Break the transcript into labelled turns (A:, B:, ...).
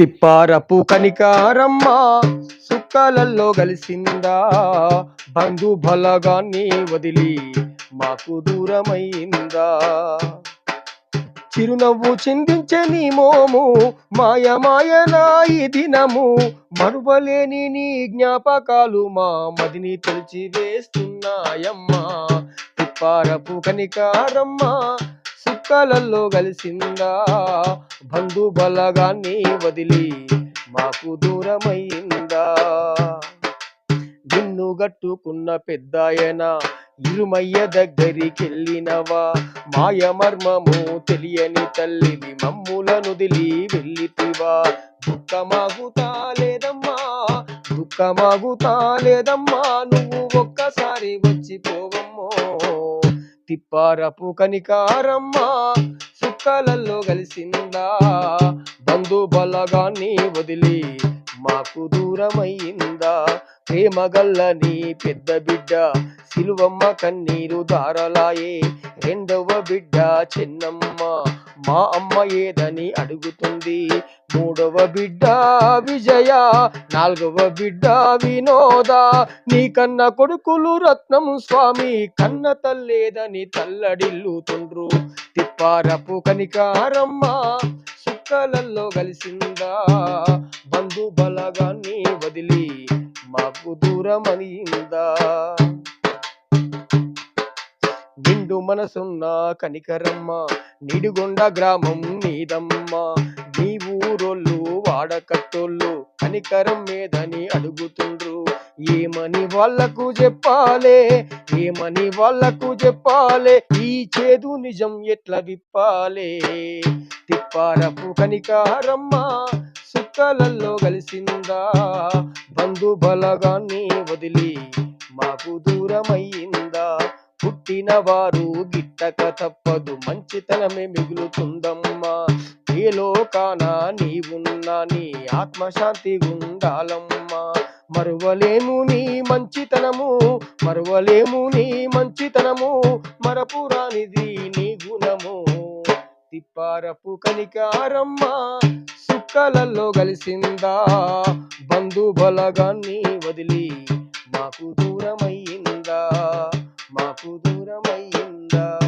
A: తిప్పారపు కనికారమ్మ సుక్కలల్లో కలిసిందా బంధు బలగాన్ని వదిలి మాకు దూరమైందా చిరునవ్వు చిందించే నీ మోము మాయ మాయనా ఈ దినము. మరువలేని నీ జ్ఞాపకాలు మా మదిని తెలిచి వేస్తున్నాయమ్మా. తిప్పారపు కనికారమ్మ సుక్కలల్లో కలిసిందా బంధు బలగాన్ని వదిలి మాకు దూరమైందా నిన్ను గట్టుకున్న పెద్దాయన ఇరుమయ్య దగ్గరికెళ్ళినవా? మాయ మర్మము తెలియని తల్లివి మమ్ములను దిలి వెళ్ళితివా? దుఃఖమాగుతా లేదమ్మా దుఃఖమాగుతా లేదమ్మా నువ్వు ఒక్కసారి వచ్చిపోవమ్మో తిప్పారపు కనికారమ్మా సుక్కలల్లో కలిసిందా బంధు బలగాన్ని వదిలి మాకు దూరమైందా ప్రేమగల్లని పెద్ద బిడ్డ సిలువమ్మ కన్నీరు దారలాయే రెండవ బిడ్డ చిన్నమ్మ. మా అమ్మ ఏదని అడుగుతుంది. మూడవ బిడ్డ విజయ నాలుగవ బిడ్డ వినోద. నీ కన్న కొడుకులు రత్నం స్వామి కన్న తల్లేదని తల్లడిల్లుతుండ్రు. తిప్పారపు కనికారమ్మ సుక్కలల్లో కలిసిందా. బంధు బలగాన్ని వదిలి మాకు దూరమనిందా. నిండు మనసున్న కనికరమ్మ. నిడుగొండ గ్రామం నీదమ్మ. నీ ఊరోళ్ళు వాడకట్టోళ్ళు కనికరం మీదని అడుగుతుండ్రు. ఏమని వాళ్ళకు చెప్పాలే? ఏమని వాళ్ళకు చెప్పాలే? ఈ చేదు నిజం ఎట్లా విప్పాలే? తిప్పారపు కనికారమ్మ సుక్కలల్లో కలిసిందా? బంధు బలగాన్ని వదిలి మాకు దూరమయ్యిందా పుట్టిన వారు గిట్టక తప్పదు మంచితనమే మిగులుతుందమ్మా. ఏ లోకాన నీవున్నా నీ ఆత్మశాంతి ఉండాలమ్మా. మరువలేము నీ మంచితనము మరువలేము నీ మంచితనము. మరపురానిది నీ గుణము. తిప్పారపు కనికారమ్మ సుక్కలలో కలిసిందా బంధు బలగాన్ని వదిలి మాకు దూరమయ్యిందా. నాకు దూరమయ్యిందా?